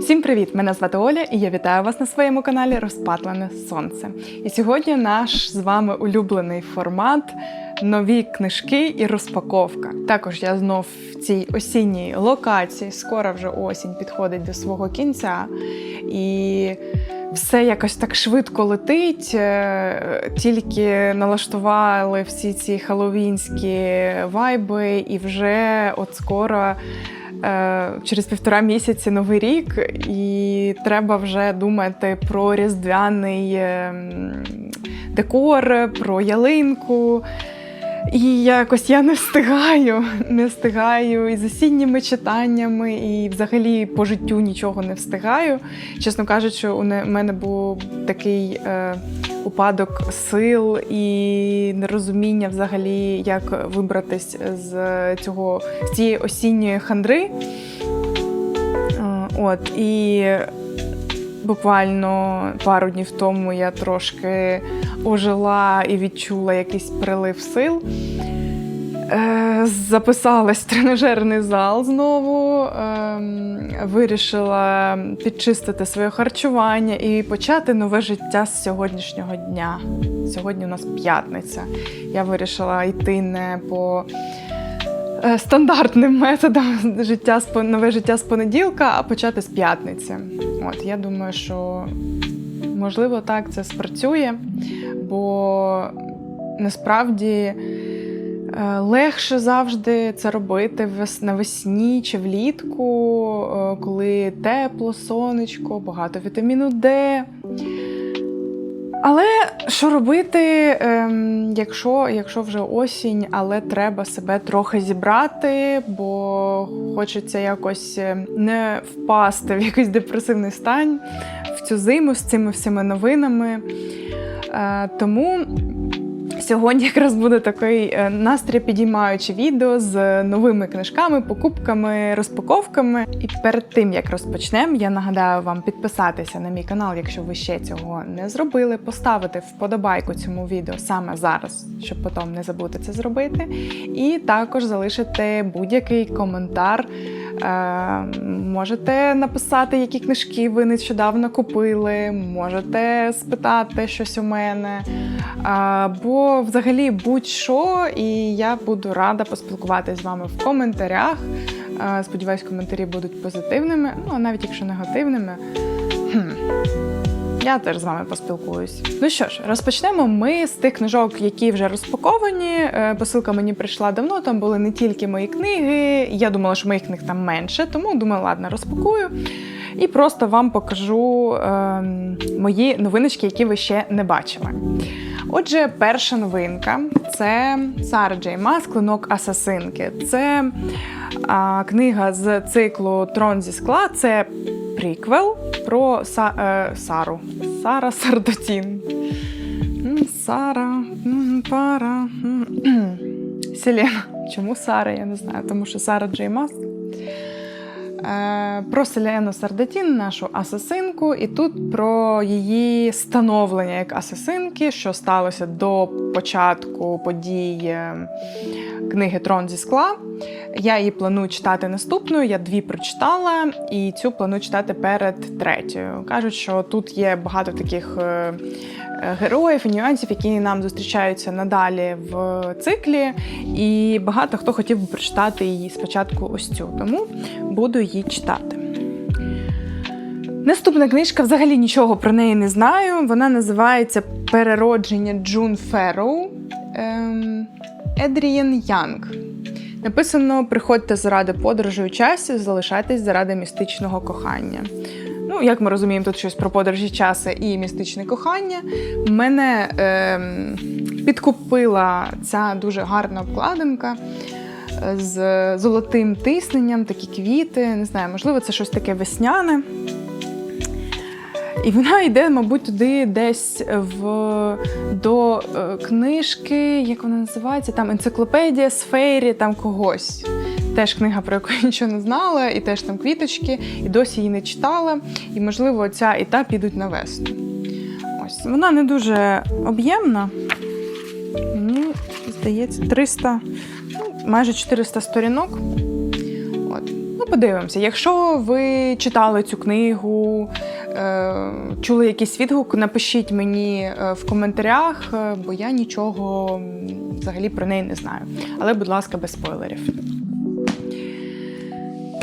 Всім привіт! Мене звати Оля, і я вітаю вас на своєму каналі Розпатлене Сонце. І сьогодні наш з вами улюблений формат нові книжки і розпаковка. Також я знов в цій осінній локації. Скоро вже осінь підходить до свого кінця. І все якось так швидко летить. Е, Тільки налаштували всі ці хеллоуінські вайби, і вже от скоро. Е, Через півтора місяці новий рік, і треба вже думати про різдвяний ем, декор, про ялинку. І якось я не встигаю, не встигаю і з осінніми читаннями, і взагалі по життю нічого не встигаю. Чесно кажучи, у мене був такий е, упадок сил і нерозуміння взагалі, як вибратись з цього з цієї осінньої хандри. Е, От і буквально пару днів тому я трошки ожила і відчула якийсь прилив сил. Е, Записалась в тренажерний зал знову, ем, вирішила підчистити своє харчування і почати нове життя з сьогоднішнього дня. Сьогодні у нас п'ятниця. Я вирішила йти не по е, стандартним методам життя нове життя з понеділка, а почати з п'ятниці. От я думаю, що можливо так це спрацює, бо насправді. Е, Легше завжди це робити навесні чи влітку, е, коли тепло, сонечко, багато вітаміну Д. Але що робити, ем, якщо, якщо вже осінь, але треба себе трохи зібрати, бо хочеться якось е, не впасти в якийсь депресивний стан в цю зиму з цими всіми новинами. Е, Тому Сьогодні якраз буде такий е, настрій підіймаюче відео з новими книжками, покупками, розпаковками. І перед тим як розпочнемо, я нагадаю вам підписатися на мій канал, якщо ви ще цього не зробили, поставити вподобайку цьому відео саме зараз, щоб потім не забути це зробити. І також залишити будь-який коментар. Е, можете написати, які книжки ви нещодавно купили, можете спитати щось у мене. Або взагалі будь-що, і я буду рада поспілкуватися з вами в коментарях. Е, Сподіваюсь, коментарі будуть позитивними, ну а навіть якщо негативними. хм, Я теж з вами поспілкуюсь. Ну що ж, розпочнемо ми з тих книжок, які вже розпаковані. Е, Посилка мені прийшла давно. Там були не тільки мої книги. Я думала, що моїх книг там менше, тому думаю, ладно, розпакую. І просто вам покажу ем, мої новиночки, які ви ще не бачили. Отже, перша новинка це Сара Джей Мас Клинок Асасинки. Це а, книга з циклу Трон зі скла. Це приквел про Са, е, Сару. Сара Сардотін. Сара, пара. м. Селена. Чому Сара? Я не знаю, тому що Сара Джей Мас. Е, Про Селену Сардатін, нашу асасинку, і тут про її становлення як асасинки, що сталося до початку подій е, книги Трон зі скла. Я її планую читати наступною. Я дві прочитала, і цю планую читати перед третьою. Кажуть, що тут є багато таких е, героїв і нюансів, які нам зустрічаються надалі в циклі. І багато хто хотів би прочитати її спочатку ось цю, тому буду її читати. Наступна книжка взагалі нічого про неї не знаю. Вона називається Переродження Джун Ферроу ем, Едрієн Янг. Написано: приходьте заради подорожі у часі, залишайтесь заради містичного кохання. Ну, як ми розуміємо, тут щось про подорожі часу і містичне кохання. Мене ем, підкупила ця дуже гарна обкладинка е, з золотим тисненням, такі квіти. Не знаю, можливо, це щось таке весняне. І вона йде, мабуть, туди десь в до е, книжки, як вона називається, там енциклопедія сфері там когось. Теж книга, про яку я нічого не знала, і теж там квіточки, і досі її не читала. І, можливо, ця і та підуть на весну. Ось вона не дуже об'ємна. Мені здається, 300, ну, майже 400 сторінок. От. Ну, подивимося. Якщо ви читали цю книгу, е, чули якийсь відгук, напишіть мені е, в коментарях, е, бо я нічого взагалі про неї не знаю. Але, будь ласка, без спойлерів.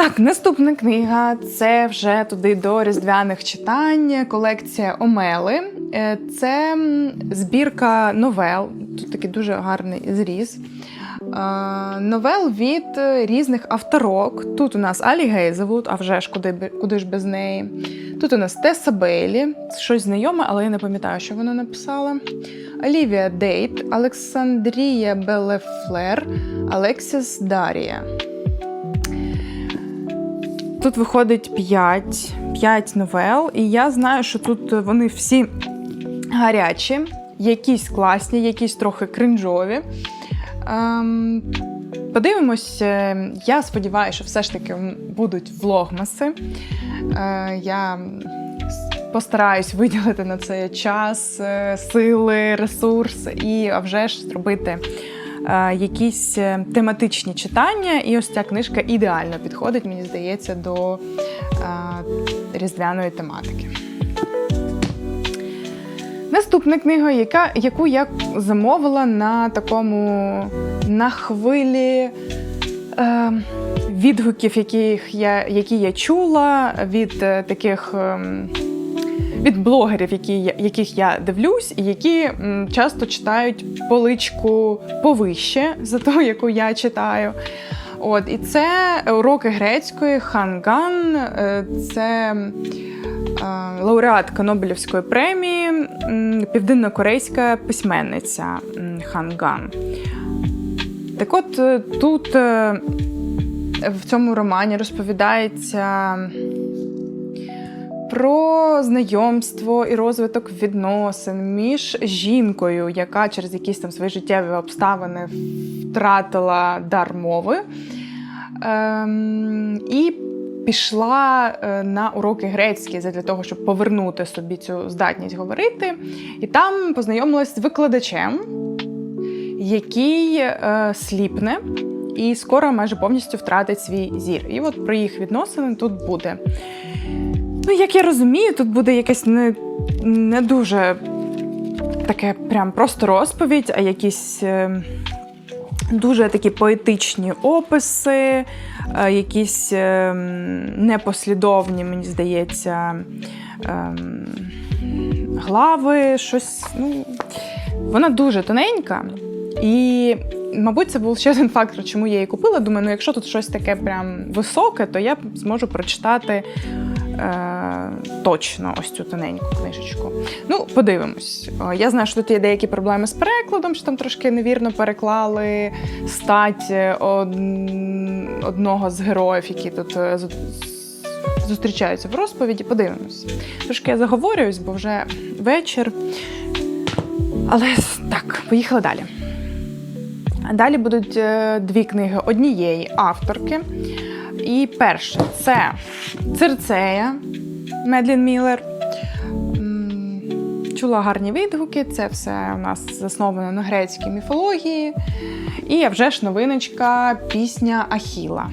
Так, наступна книга це вже туди до різдвяних читань, колекція Омели. Е, Це збірка новел. Тут такий дуже гарний зріз. Е, Новел від різних авторок. Тут у нас Алі Гейзевуд, а вже ж куди, куди ж без неї. Тут у нас Теса Бейлі, щось знайоме, але я не пам'ятаю, що вона написала. Олівія Дейт, Олександрія Белефлер, Алексіс Дарія. Тут виходить 5, 5 новел, і я знаю, що тут вони всі гарячі, якісь класні, якісь трохи кринжові. Ем, подивимось, е, я сподіваюся, що все ж таки будуть влогмаси. Е, я постараюсь виділити на це час, е, сили, ресурс і а вже ж зробити якісь е, тематичні читання. І ось ця книжка ідеально підходить, мені здається, до е, різдвяної тематики. Наступна книга, яка, яку я замовила на такому на хвилі е, відгуків, яких я, які я чула від е, таких. ем, від блогерів, які, яких я дивлюсь, і які часто читають поличку повище за ту, яку я читаю. От, і це уроки грецької Ханган, е, це е, лауреатка Нобелівської премії, південнокорейська письменниця Ханган. Так от е, тут в цьому романі розповідається про знайомство і розвиток відносин між жінкою, яка через якісь там свої життєві обставини втратила дар мови. Ем, і пішла е, на уроки грецькі для того, щоб повернути собі цю здатність говорити. І там познайомилась з викладачем, який е, сліпне і скоро майже повністю втратить свій зір. І от про їх відносини тут буде. Ну, як я розумію, тут буде якась не, не дуже таке прям просто розповідь, а якісь е, дуже такі поетичні описи, е, якісь е, непослідовні, мені здається, глави, щось. Ну, вона дуже тоненька. І, мабуть, це був ще один фактор, чому я її купила. Думаю, ну якщо тут щось таке прям високе, то я зможу прочитати е, точно ось цю тоненьку книжечку. Ну, подивимось. Я знаю, що тут є деякі проблеми з перекладом, що там трошки невірно переклали стать е, од- одного з героїв, які тут е, зустрічаються в розповіді. Подивимось. Трошки я заговорююсь, бо вже вечір. Але так, поїхали далі. Далі будуть е, дві книги однієї авторки. І перше це Цирцея Медлін Міллер. Чула гарні відгуки, це все у нас засновано на грецькій міфології. І а вже ж новиночка пісня Ахіла.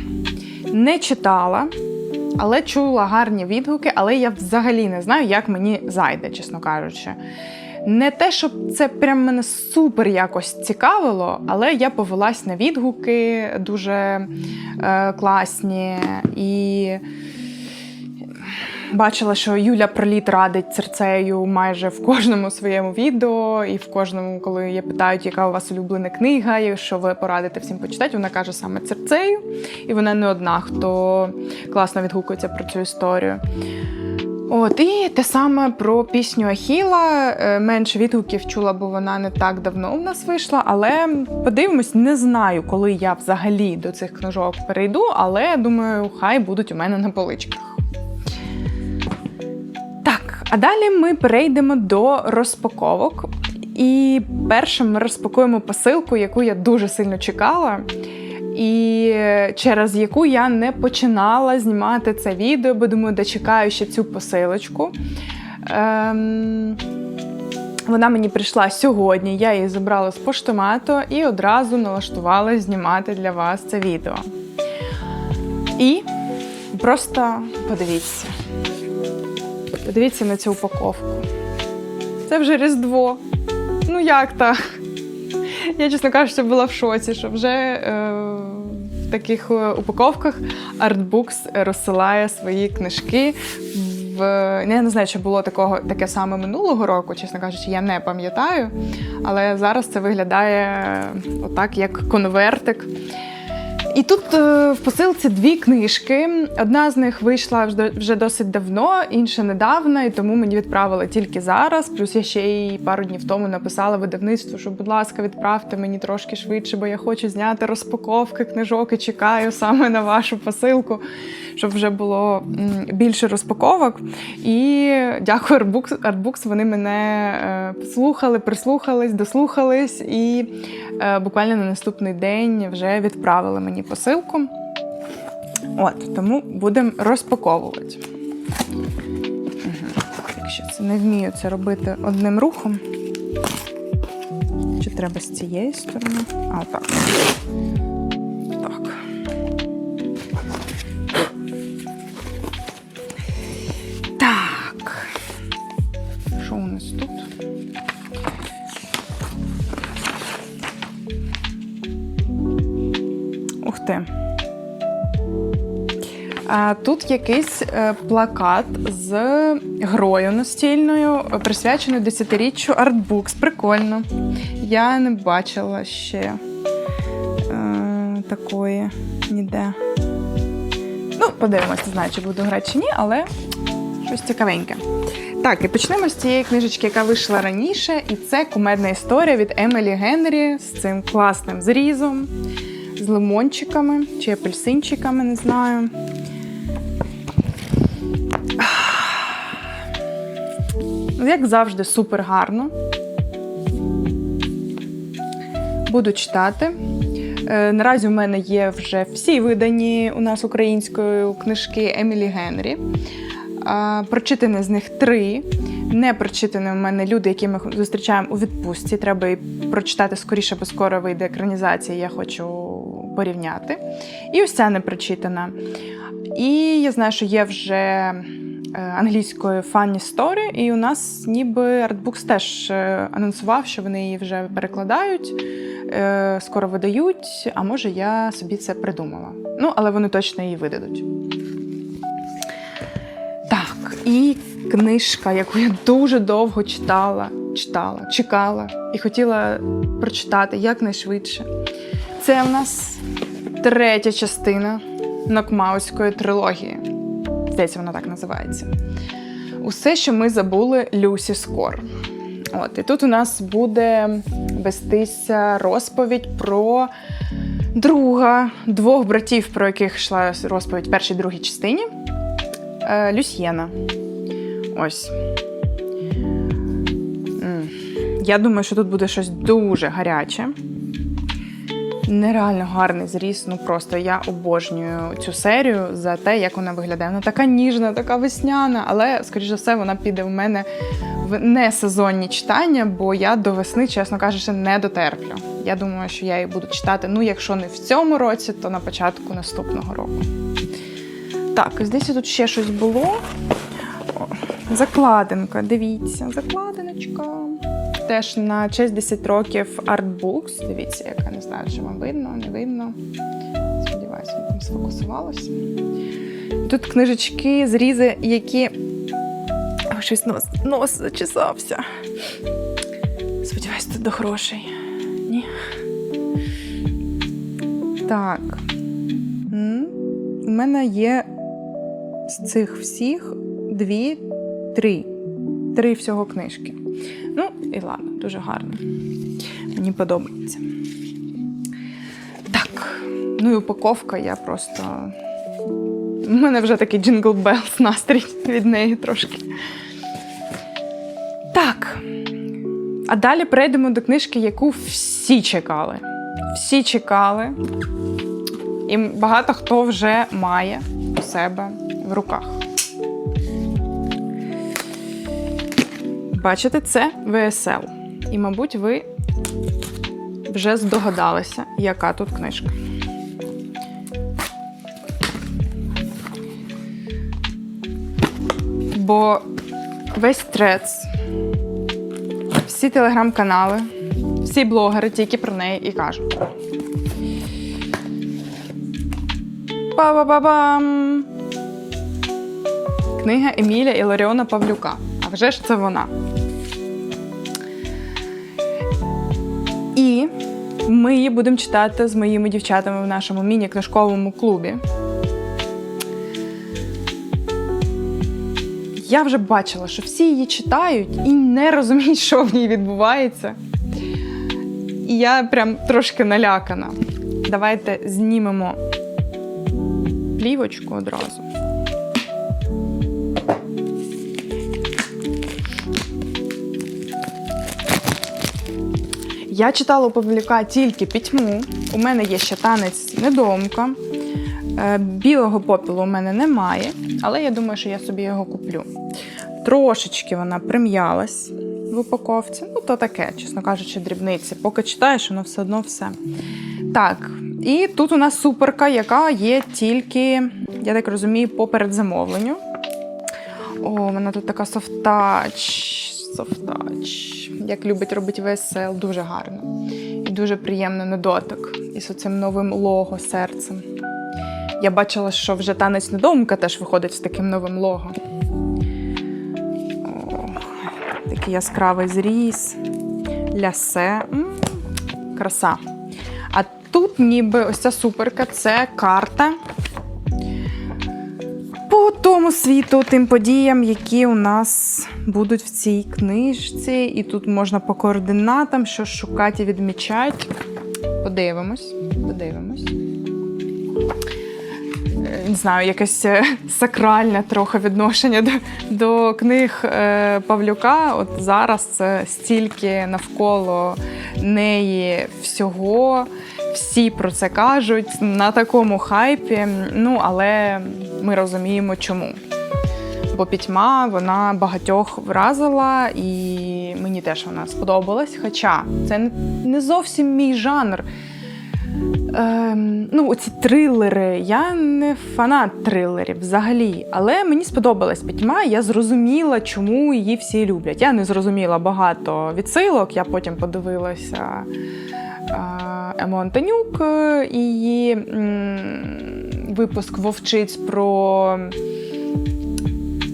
Не читала, але чула гарні відгуки, але я взагалі не знаю, як мені зайде, чесно кажучи. Не те, щоб це прям мене супер якось цікавило, але я повелась на відгуки дуже е, класні і бачила, що Юля Проліт радить серцею майже в кожному своєму відео, і в кожному, коли її питають, яка у вас улюблена книга, і що ви порадите всім почитати, вона каже саме серцею. І вона не одна, хто класно відгукується про цю історію. От і те саме про пісню Ахіла. Е, Менше відгуків чула, бо вона не так давно у нас вийшла. Але подивимось, не знаю, коли я взагалі до цих книжок перейду, але думаю, хай будуть у мене на поличках. Так, а далі ми перейдемо до розпаковок. І першим ми розпакуємо посилку, яку я дуже сильно чекала. І через яку я не починала знімати це відео, бо думаю, дочекаю ще цю посилочку. Ем, вона мені прийшла сьогодні, я її забрала з поштомату і одразу налаштувала знімати для вас це відео. І Просто подивіться. Подивіться на цю упаковку. Це вже Різдво. Ну як так? Я, чесно кажучи, була в шоці, що вже е, таких е, упаковках Artbooks розсилає свої книжки. В... Я не знаю, чи було такого таке саме минулого року, чесно кажучи, я не пам'ятаю. Але зараз це виглядає отак, як конвертик. І тут е, в посилці дві книжки. Одна з них вийшла вже- досить давно, інша недавно, і тому мені відправили тільки зараз. Плюс я ще й пару днів тому написала видавництву, що, будь ласка, відправте мені трошки швидше, бо я хочу зняти розпаковки книжок і чекаю саме на вашу посилку, щоб вже було більше розпаковок. І дякую Artbooks, Artbooks, вони мене е, послухали, прислухались, дослухались і буквально на наступний день вже відправили мені посилку. От, тому будемо розпаковувати. Якщо це не вмію це робити одним рухом. Чи треба з цієї сторони? А. Так. Так. Ух Тут якийсь е, плакат з грою настільною, присвячений десятиріччю Artbooks. Прикольно. Я не бачила ще е, такої ніде. Ну, подивимось, не знаю, чи буду грати чи ні, але щось цікавеньке. Так, і почнемо з цієї книжечки, яка вийшла раніше, і це кумедна історія від Емелі Генрі з цим класним зрізом, з лимончиками чи апельсинчиками, не знаю. Ну, Як завжди, супер гарно. Буду читати. Е, Наразі в мене є вже всі видані у нас українською книжки Емілі Генрі. А, Прочитані з них три. Не прочитані у мене люди, які ми зустрічаємо у відпустці. Треба і прочитати скоріше, бо скоро вийде екранізація. Я хочу порівняти. І ось ця не прочитана. І я знаю, що є вже е, англійською Funny Story, і у нас ніби Artbooks теж е, анонсував, що вони її вже перекладають, е, скоро видають. А може, я собі це придумала. Ну, але вони точно її видадуть. Так, і книжка, яку я дуже довго читала, читала, чекала і хотіла прочитати якнайшвидше. Це в нас третя частина Нокмаутської трилогії. Здається, вона так називається. Усе, що ми забули, Люсі Скор. От, і тут у нас буде вестися розповідь про друга двох братів, про яких йшла розповідь в першій другій частині. Е, Люсьєна. Ось. Я думаю, що тут буде щось дуже гаряче. Нереально гарний зріз. Ну просто я обожнюю цю серію за те, як вона виглядає. Вона така ніжна, така весняна, але, скоріш за все, вона піде в мене в несезонні читання, бо я до весни, чесно кажучи, не дотерплю. Я думаю, що я її буду читати, ну, якщо не в цьому році, то на початку наступного року. Так, ось десь тут ще щось було. О, закладинка, дивіться, закладиночка. Теж на честь 10 років Artbooks. Дивіться, яка не знаю, чи вам видно, не видно. Сподіваюся, там сфокусувалося. Тут книжечки, зрізи, які. Ой, щось нос, нос зачесався. Сподіваюсь, тут до грошей. Ні. Так. У мене є з цих всіх дві, три. Три всього книжки. Ну, і ладно, дуже гарно. Мені подобається. Так. Ну і упаковка, я просто. У мене вже такий джингл белс настрій від неї трошки. Так. А далі перейдемо до книжки, яку всі чекали. Всі чекали. І багато хто вже має у себе в руках. Бачите, це ВСЛ. І, мабуть, ви вже здогадалися, яка тут книжка. Бо весь трец, всі телеграм-канали, всі блогери тільки про неї і кажуть. Па-ба-ба-бам! Книга Еміля Іларіона Павлюка. А вже ж це вона. Ми її будемо читати з моїми дівчатами в нашому міні-книжковому клубі. Я вже бачила, що всі її читають і не розуміють, що в ній відбувається. І я прям трошки налякана. Давайте знімемо плівочку одразу. Я читала у Павлюка тільки пітьму. У мене є ще танець недомка. Е, Білого попілу у мене немає, але я думаю, що я собі його куплю. Трошечки вона прим'ялась в упаковці. Ну, то таке, чесно кажучи, дрібниці. Поки читаєш, воно все одно все. Так, і тут у нас суперка, яка є тільки, я так розумію, по передзамовленню. О, вона тут така софтач. Софтач. Як любить робити ВСЛ, дуже гарно. І дуже приємно на дотик. І з оцим новим лого серцем. Я бачила, що вже танець недоумка теж виходить з таким новим лого. Такий яскравий зріз. Лясе. Краса. А тут ніби ось ця суперка це карта тому світу, тим подіям, які у нас будуть в цій книжці. І тут можна по координатам що шукати і відмічати. Подивимось, подивимось. Е, Не знаю, якесь е, сакральне трохи відношення до, до книг е, Павлюка. От зараз стільки навколо неї всього. Всі про це кажуть на такому хайпі. Ну, але ми розуміємо, чому. Бо пітьма вона багатьох вразила, і мені теж вона сподобалась. Хоча це не- зовсім мій жанр. Ем, ну, оці трилери. Я не фанат трилерів взагалі. Але мені сподобалась пітьма, я зрозуміла, чому її всі люблять. Я не зрозуміла багато відсилок, я потім подивилася е, Ему Антонюк, е, і її випуск Вовчиць про.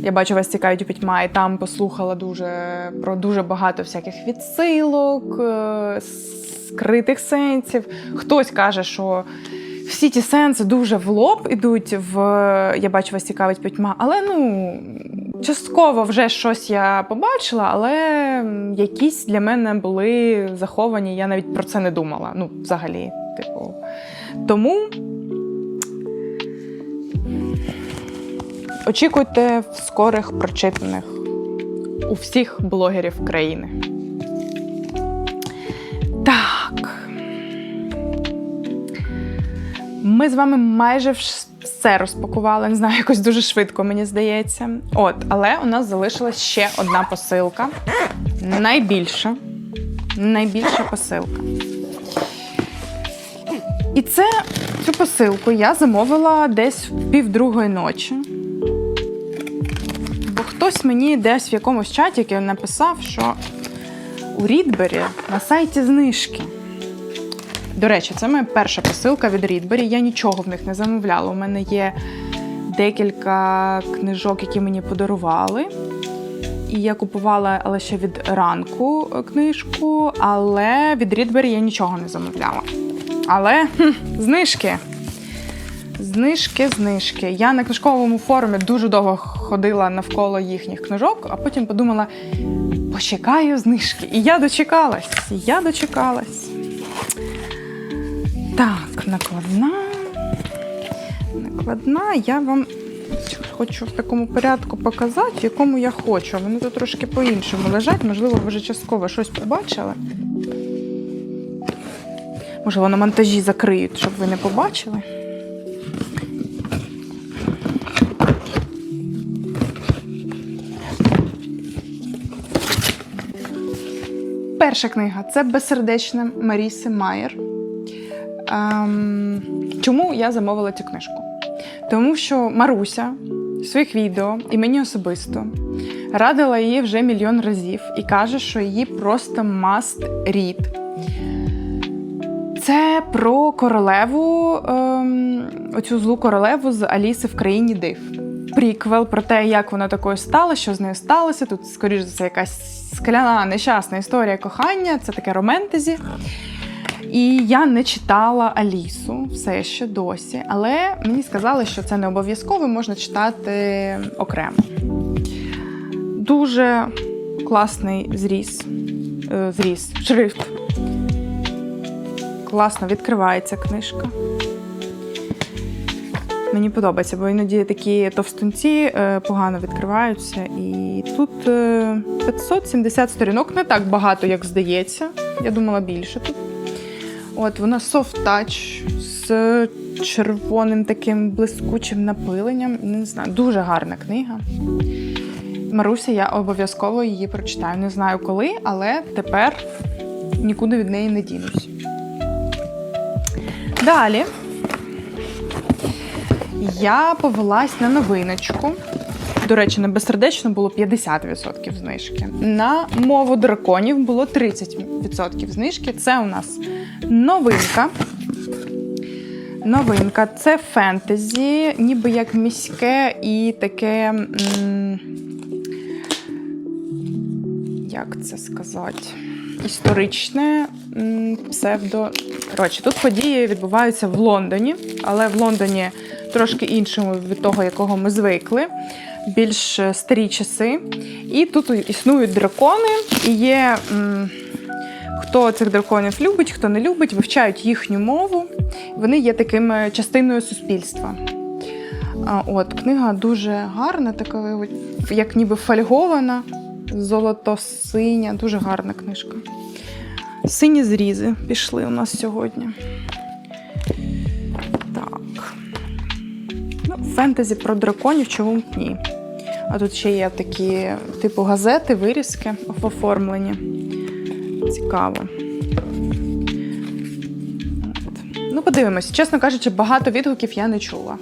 Я бачу, вас цікавить у пітьма, і там послухала дуже про дуже багато всяких відсилок, е, скритих сенсів. Хтось каже, що всі ті сенси дуже в лоб ідуть в Я бачу, вас цікавить пітьма. Але ну частково вже щось я побачила, але якісь для мене були заховані. Я навіть про це не думала. Ну, взагалі, типу. Тому. Очікуйте в скорих прочитаних у всіх блогерів країни. Так. Ми з вами майже вш- все розпакували. Не знаю, якось дуже швидко, мені здається. От, але у нас залишилась ще одна посилка. Найбільша. Найбільша посилка. І це цю посилку я замовила десь в півдругої ночі. Бо хтось мені десь в якомусь чаті написав, що у Рідбері на сайті знижки. До речі, це моя перша посилка від Рідбері. Я нічого в них не замовляла. У мене є декілька книжок, які мені подарували. І я купувала, але ще від ранку е, книжку, але від Рідбері я нічого не замовляла. Але хм, знижки. Знижки, знижки. Я на книжковому форумі дуже довго ходила навколо їхніх книжок, а потім подумала: почекаю знижки. І я дочекалась. Я дочекалась. Так, накладна. Накладна, я вам хочу в такому порядку показати, в якому я хочу. Вони тут трошки по-іншому лежать, можливо, ви вже частково щось побачили. Можливо, на монтажі закриють, щоб ви не побачили. Перша книга це безсердечне Маріси Майер. Ем, чому я замовила цю книжку? Тому що Маруся в своїх відео і мені особисто радила її вже мільйон разів і каже, що її просто must read. Це про королеву, ем, оцю злу королеву з Аліси в країні див. Приквел про те, як вона такою стала, що з нею сталося. Тут, скоріш за все, якась скляна нещасна історія кохання, це таке романтезі. І я не читала Алісу все ще досі, але мені сказали, що це не обов'язково, можна читати окремо. Дуже класний зріз, е, зріз, шрифт. Класно відкривається книжка. Мені подобається, бо іноді такі товстунці е, погано відкриваються. І тут е, 570 сторінок, не так багато, як здається. Я думала більше тут. От вона touch з червоним таким блискучим напиленням. Не знаю, дуже гарна книга. Маруся, я обов'язково її прочитаю. Не знаю коли, але тепер нікуди від неї не дінусь. Далі я повелась на новиночку. До речі, на безсердечно було 50% знижки. На мову драконів було 30% знижки. Це у нас новинка. Новинка це фентезі, ніби як міське і таке. Як це сказати? Історичне псевдо. Коротше, тут події відбуваються в Лондоні, але в Лондоні трошки іншому від того, якого ми звикли, більш е, старі часи. І тут існують дракони, і є м, хто цих драконів любить, хто не любить, вивчають їхню мову. Вони є такими частиною суспільства. От, книга дуже гарна, така, як ніби фольгована, золото-синя, дуже гарна книжка. Сині зрізи пішли у нас сьогодні. Так. Ну, фентезі про драконів чому б ні. А тут ще є такі, типу, газети, вирізки в оформленні. Цікаво. От. Ну, подивимось. Чесно кажучи, багато відгуків я не чула.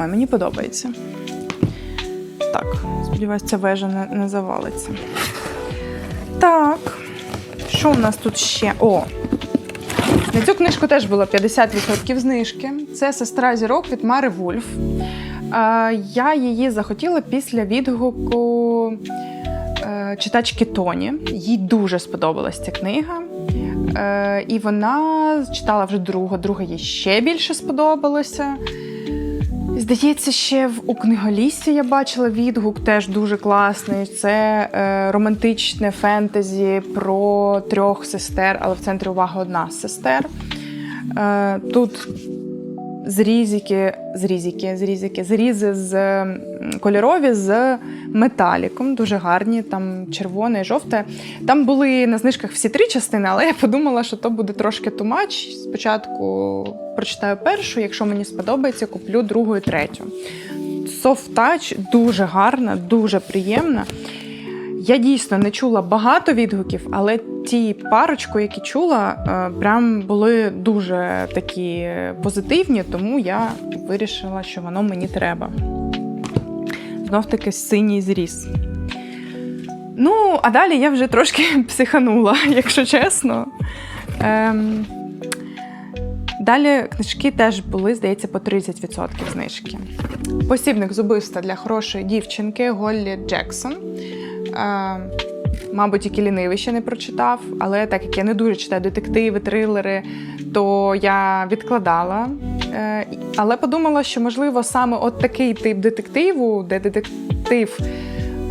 Ой, мені подобається. Так, сподіваюся, ця вежа не, не завалиться. Так, що у нас тут ще? О! На цю книжку теж було 50% знижки. Це сестра зірок від Мари Вульф. Я її захотіла після відгуку читачки Тоні. Їй дуже сподобалась ця книга. Е, І вона читала вже другу, друга їй ще більше сподобалося. Здається, ще в у книголісі я бачила відгук, теж дуже класний. Це е, романтичне фентезі про трьох сестер, але в центрі уваги одна з сестер. Е, тут зрізики, зрізики, зрізики, зрізи з кольорові з металіком, дуже гарні, там червоне жовте. Там були на знижках всі три частини, але я подумала, що то буде трошки тумач. Спочатку прочитаю першу, якщо мені сподобається, куплю другу і третю. Soft Touch дуже гарна, дуже приємна. Я дійсно не чула багато відгуків, але ті парочку, які чула, е, прям були дуже такі позитивні, тому я вирішила, що воно мені треба. Знов таки синій зріз. Ну, а далі я вже трошки психанула, якщо чесно. Ем, Далі книжки теж були, здається, по 30% знижки. Посібник з убивства для хорошої дівчинки Голлі Джексон. Е, мабуть, тільки лінивий ще не прочитав, але так як я не дуже читаю детективи, трилери, то я відкладала. Е, але подумала, що можливо саме от такий тип детективу, де детектив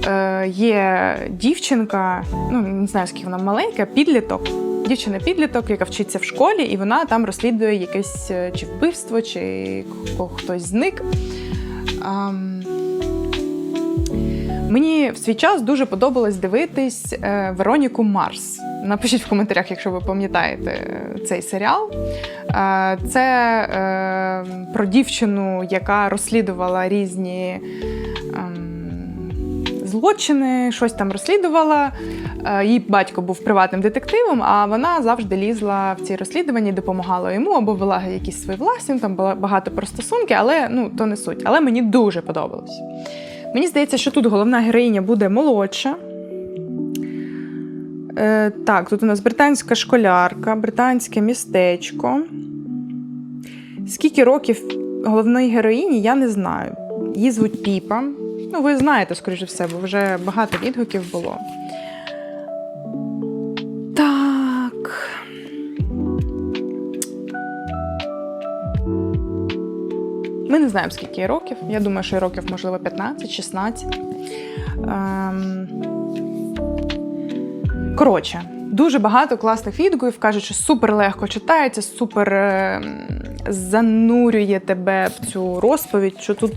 е, є дівчинка, ну не знаю, скільки вона маленька, підліток. Дівчина-підліток, яка вчиться в школі, і вона там розслідує якесь е, чи вбивство, чи хтось зник. Ам, Мені в свій час дуже подобалось дивитись е, Вероніку Марс. Напишіть в коментарях, якщо ви пам'ятаєте е, цей серіал. Е, це про дівчину, яка розслідувала різні ем, злочини, щось там розслідувала. Її батько був приватним детективом, а вона завжди лізла в ці розслідування, допомагала йому або вела якісь свої власні. Там було багато про стосунки, але ну то не суть. Але мені дуже подобалось. Мені здається, що тут головна героїня буде молодша. Е, так, тут у нас британська школярка, британське містечко. Скільки років головної героїні, я не знаю. Її звуть Піпа. Ну, ви знаєте, скоріше все, бо вже багато відгуків було. Ми не знаємо, скільки їй років. Я думаю, що років, можливо, 15-16. Ем... Коротше, дуже багато класних відгуків кажуть, що супер легко читається, супер е, занурює тебе в цю розповідь, що тут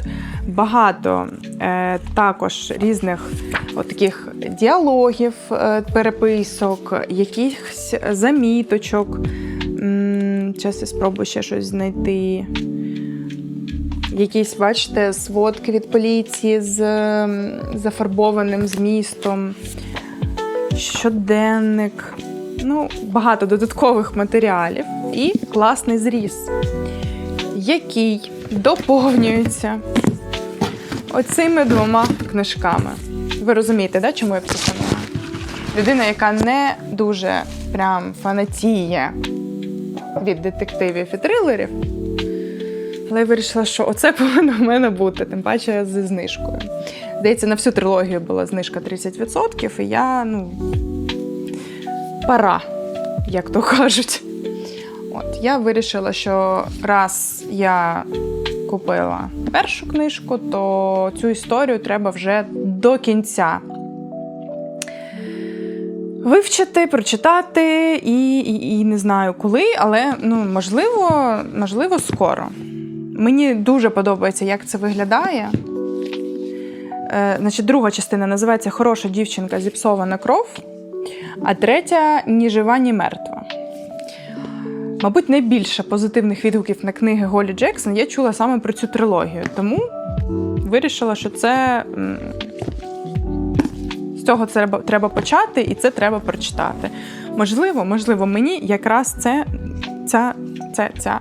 багато е, також різних от таких діалогів, е, переписок, якихось заміточок. Зараз я спробую ще щось знайти. Якісь, бачите, сводки від поліції з зафарбованим змістом щоденник, ну, багато додаткових матеріалів і класний зріз, який доповнюється оцими двома книжками. Ви розумієте, да, чому я пропоную? Людина, яка не дуже прям фанатіє від детективів і трилерів. Але я вирішила, що оце повинно в мене бути, тим паче зі знижкою. Здається, на всю трилогію була знижка 30%, і я, ну, пора, як то кажуть. От, я вирішила, що раз я купила першу книжку, то цю історію треба вже до кінця вивчити, прочитати і, і, і не знаю коли, але ну, можливо, можливо, скоро. Мені дуже подобається, як це виглядає. Е, значить, Друга частина називається Хороша дівчинка зіпсована кров, а третя ні жива, ні мертва. Мабуть, найбільше позитивних відгуків на книги Голі Джексон я чула саме про цю трилогію. Тому вирішила, що це з цього треба, треба почати і це треба прочитати. Можливо, можливо, мені якраз це, ця, ця, ця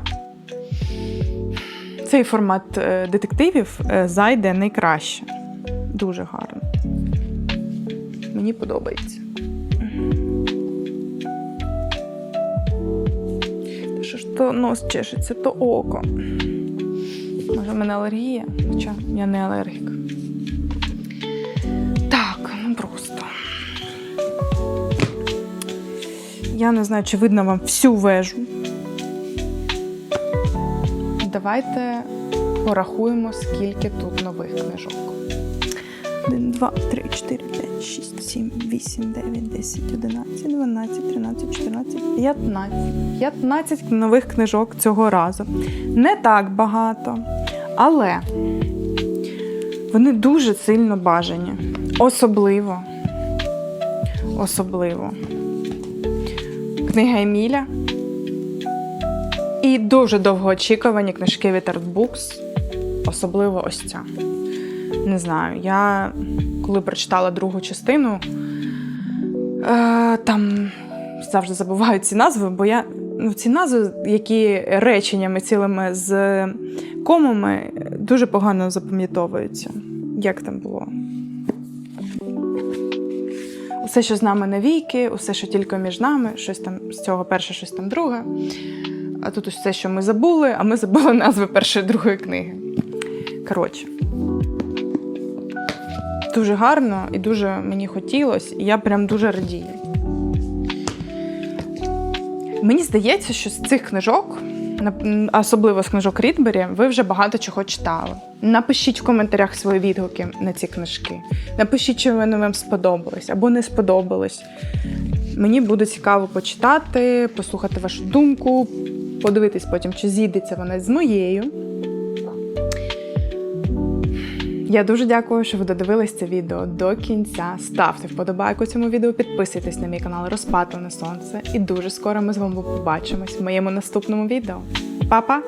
цей формат е, детективів е, зайде найкраще. Дуже гарно. Мені подобається. Що ж то нос чешеться, то око. Може, в мене алергія? Хоча я не алергік. Так, ну просто. Я не знаю, чи видно вам всю вежу. Давайте порахуємо, скільки тут нових книжок. 1, 2, 3, 4, 5, 6, 7, 8, 9, 10, 11, 12, 13, 14, 15. 15 нових книжок цього разу. Не так багато, але вони дуже сильно бажані. Особливо. Особливо. Книга Еміля. І дуже довгоочікувані книжки від Artbooks, особливо ось ця. Не знаю, я коли прочитала другу частину, е, там завжди забуваю ці назви, бо я ну, ці назви, які реченнями цілими з комами, дуже погано запам'ятовуються. Як там було? Усе, що з нами навіки, усе, що тільки між нами, щось там з цього перше, щось там друге. А тут все, що ми забули, а ми забули назви першої другої книги. Коротше. Дуже гарно і дуже мені хотілося, і я прям дуже радію. Мені здається, що з цих книжок, особливо з книжок Рідбері, ви вже багато чого читали. Напишіть в коментарях свої відгуки на ці книжки. Напишіть, чи вони вам сподобались або не сподобались. Мені буде цікаво почитати, послухати вашу думку, подивитись потім, чи зійдеться вона з моєю. Я дуже дякую, що ви додивились це відео до кінця. Ставте вподобайку цьому відео, підписуйтесь на мій канал Розпатлене Сонце. І дуже скоро ми з вами побачимось в моєму наступному відео. Па-па!